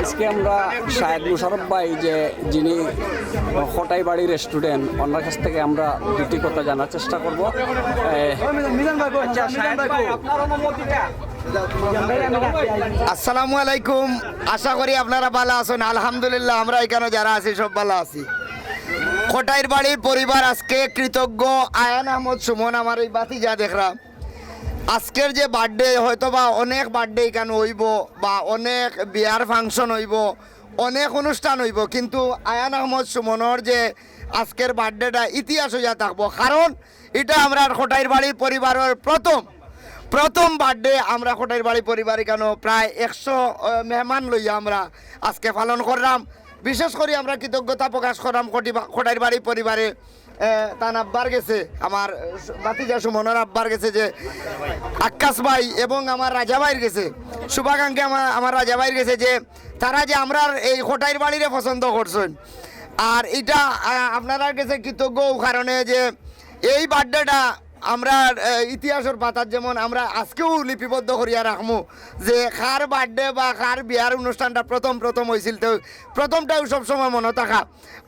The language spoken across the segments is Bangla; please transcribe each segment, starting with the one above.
আজকে আমরা শাহেদ মুশারফ ভাই যে যিনি খটাই বাড়ি রেস্টুরেন্ট ওনার কাছ থেকে আমরা দুটি কথা জানার চেষ্টা করব। আসসালামু আলাইকুম। আশা করি আপনারা ভালো আছেন। আলহামদুলিল্লাহ, আমরা এখানে যারা আছি, সব ভালো আছি। কোটাইর বাড়ির পরিবার আজকে কৃতজ্ঞ। আয়ান আহমদ সুমন, আমার এই বাতি যা দেখলাম। আজকের যে বার্থডে হয়তো বা অনেক বার্থডে এখানে হইব বা অনেক বিয়ার ফাংশন হইব, অনেক অনুষ্ঠান হইব, কিন্তু আয়ান আহমদ সুমনের যে আজকের বার্থডেটা ইতিহাস হইয়া থাকব। কারণ এটা আমরা কোটাইর বাড়ির পরিবারের প্রথম প্রথম বার্থডে আমরা কোটাইর বাড়ি পরিবার কেন প্রায় একশো মেহমান লইয়া আমরা আজকে পালন করলাম। বিশেষ করে আমরা কৃতজ্ঞতা প্রকাশ করলাম কোটি কোটাইর বাড়ি পরিবারে। তার আব্বার গেছে, আমার বাতিজা সুমনের আব্বার গেছে যে আকাশ ভাই এবং আমার রাজা ভাইয়ের গেছে। শুভাকাঙ্ক্ষী আমার আমার রাজা ভাইয়ের গেছে যে, তারা যে আমরা এই হোটাইর বাড়িরে পছন্দ করছেন। আর এটা আপনারা কাছে কৃতজ্ঞ কারণে যে, এই বার্থডেটা আমরা ইতিহাসের পাতার যেমন আমরা আজকেও লিপিবদ্ধ করিয়া রাখমু যে কার বার্থডে বা কার বিয়ার অনুষ্ঠানটা প্রথম প্রথম হয়েছিল তো প্রথমটাও সবসময় মনে থাকা।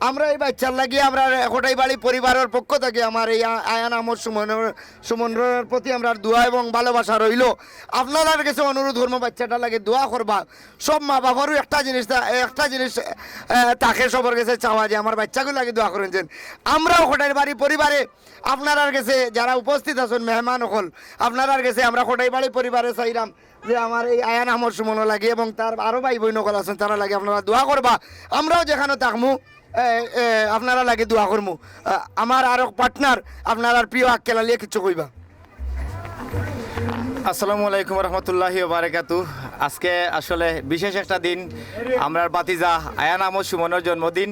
আমরা এই বাচ্চার লাগিয়ে আমরা কোটাই বাড়ি পরিবারের পক্ষ থেকে আমার এই আয়ান আহমদ সুমনের সুমনের প্রতি আমরা দোয়া এবং ভালোবাসা রইল আপনাদের কাছে অনুরোধ করব বাচ্চাটা লাগে দোয়া করবা। সব মা বাবারও একটা জিনিস একটা জিনিস তাকে সবার কাছে চাওয়া যে আমার বাচ্চাগুলো লাগে দোয়া করেছেন আমরাও কোটাই বাড়ি পরিবারে আপনার কাছে যারা উপস্থিত আছেন মেহমান হল আপনার গেছে, আমরা কোটাই বাড়ি পরিবারে চাইলাম যে আমার এই আয়ান আহমদ সুমন লাগে এবং তার আরও ভাই বোন সকল আছেন, তারা লাগে আপনারা দোয়া করবা। আমরাও যেখানে থাকমু আপনারা লাগে দোয়া করমু। আমার আরও পার্টনার আপনার প্রিয় আক্কেলা লিয়ে কিছু কইবা। আসসালামু আলাইকুম রহমতুল্লাহি বারাকাতু। আজকে আসলে বিশেষ একটা দিন, আমরার বাতিজা আয়ান আহমদ সুমনের জন্মদিন।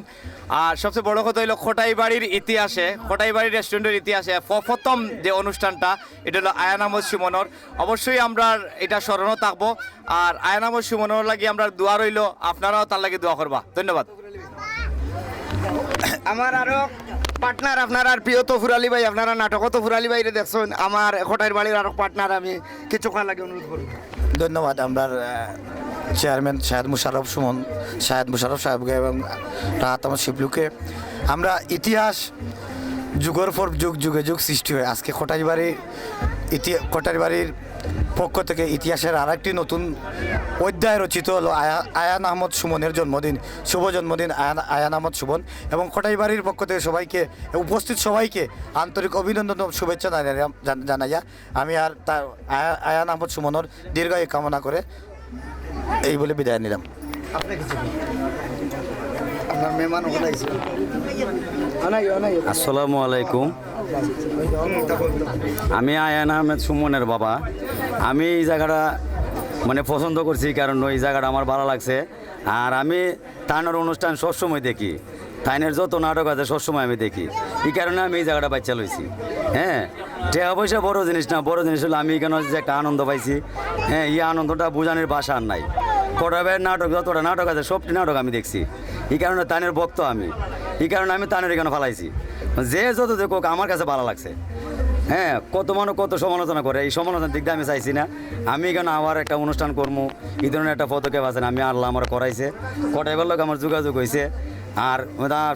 আর সবচেয়ে বড় কথা হলো খোটাই বাড়ির ইতিহাসে খোটাই বাড়ির রেস্টুরেন্টের ইতিহাসে প্রথম যে অনুষ্ঠানটা, এটা হলো আয়ান আহমদ সুমনের। অবশ্যই আমরা এটা স্মরণও থাকব। আর আয়ান আহমদ সুমনের লাগি আমরা দোয়া রইল, আপনারাও তার লাগে দোয়া করবা। ধন্যবাদ। আমার আরও পার্টনার আপনার আর প্রিয় তফুর আলী ভাই, আপনারা নাটকও তফুর আলী ভাইরে দেখছেন। আমার কোটাইর বাড়ির আরও পার্টনার আমি কিছু কিছুক্ষণ লাগে অনুরোধ করব। ধন্যবাদ, আমরা চেয়ারম্যান শাহেদ মুশারফ সুমন শাহেদ মুশারফ সাহেবকে এবং রাহাত আমার শিবলুকে। আমরা ইতিহাস যুগের পর যুগ, যুগে যুগ সৃষ্টি হয়। আজকে কোটারি বাড়ির ইতি কোটারি বাড়ির পক্ষ থেকে ইতিহাসের আর একটি নতুন অধ্যায় রচিত হলো আয়া আয়ান আহমদ সুমনের জন্মদিন, শুভ জন্মদিন আয়ান আয়ান আহমদ সুমন। এবং কোটাই বাড়ির পক্ষ থেকে সবাইকে, উপস্থিত সবাইকে আন্তরিক অভিনন্দন ও শুভেচ্ছা জানাইয়া আমি আর তার আয়া- আয়ান আহমদ সুমনের দীর্ঘায়ু কামনা করে এই বলে বিদায় নিলাম আপনি কিছু আপনার মেহমান ওখানে আইছে আসসালামু আলাইকুম। আমি আয়ান আহমেদ সুমনের বাবা। আমি এই জায়গাটা মানে পছন্দ করছি কারণ এই জায়গাটা আমার ভালো লাগছে। আর আমি তাইনের অনুষ্ঠান সবসময় দেখি। তাইনের যত নাটক আছে, সবসময় আমি দেখি। এই কারণে আমি এই জায়গাটা বাচ্চা লইছি। হ্যাঁ টাকা পয়সা বড় জিনিস না, বড় জিনিস হলো আমি এখানে যে একটা আনন্দ পাইছি। হ্যাঁ এই আনন্দটা বোঝানোর ভাষা আর নাই। কটাবের নাটক, যতটা নাটক আছে, সবটি নাটক আমি দেখছি। এই কারণে তানের ভক্ত আমি। এই কারণে আমি তানের এখানে ফালাইছি। যে যত দেখুক, আমার কাছে ভালো লাগছে। হ্যাঁ কত মানুষ কত সমালোচনা করে, এই সমালোচনার দিক দিয়ে আমি চাইছি না। আমি এখানে আবার একটা অনুষ্ঠান করব এই ধরনের একটা পদক্ষেপ আছে আমি আল্লাহ আমার করাইছে। কটাইবার লোক আমার যোগাযোগ হয়েছে আর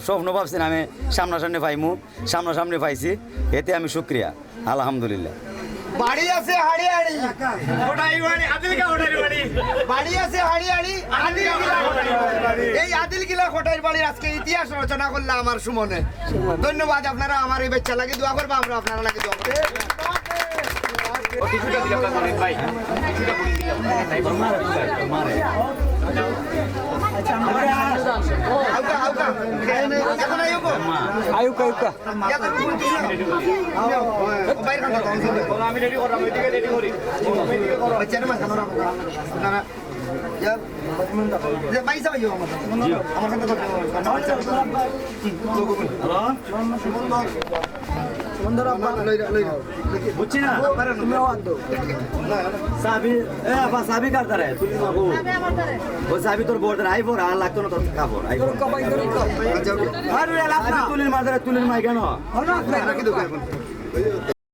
স্বপ্ন ভাবছি না, আমি সামনাসামনি পাইমু। সামনাসামনি পাইছি। এতে আমি সুক্রিয়া আলহামদুলিল্লাহ। বাড়ি আছে হাড়ি হাড়ি বাড়ি আছে হাড়ি হাড়ি আদিল এই আদিল গিলা কোটাইর বাড়ির আজকে ইতিহাস রচনা করলে আমার সুমনে। ধন্যবাদ আপনারা, আমার এই বাচ্চা লাগে দোয়া করব, আমরা আপনারা লাগে দোয়া করব। আউকা এখন আইবো আয়ুকা আয়ুকা বাইরে আমি রেডি করলাম রেডি করি। বুঝছি না সাবি এ আপা সাবি কার দারে ও সাবি তোর বোর্ড আই ফোর আর লাগতো না তোর কাপড় আই তুলির মাদারে তুলির মাই কেন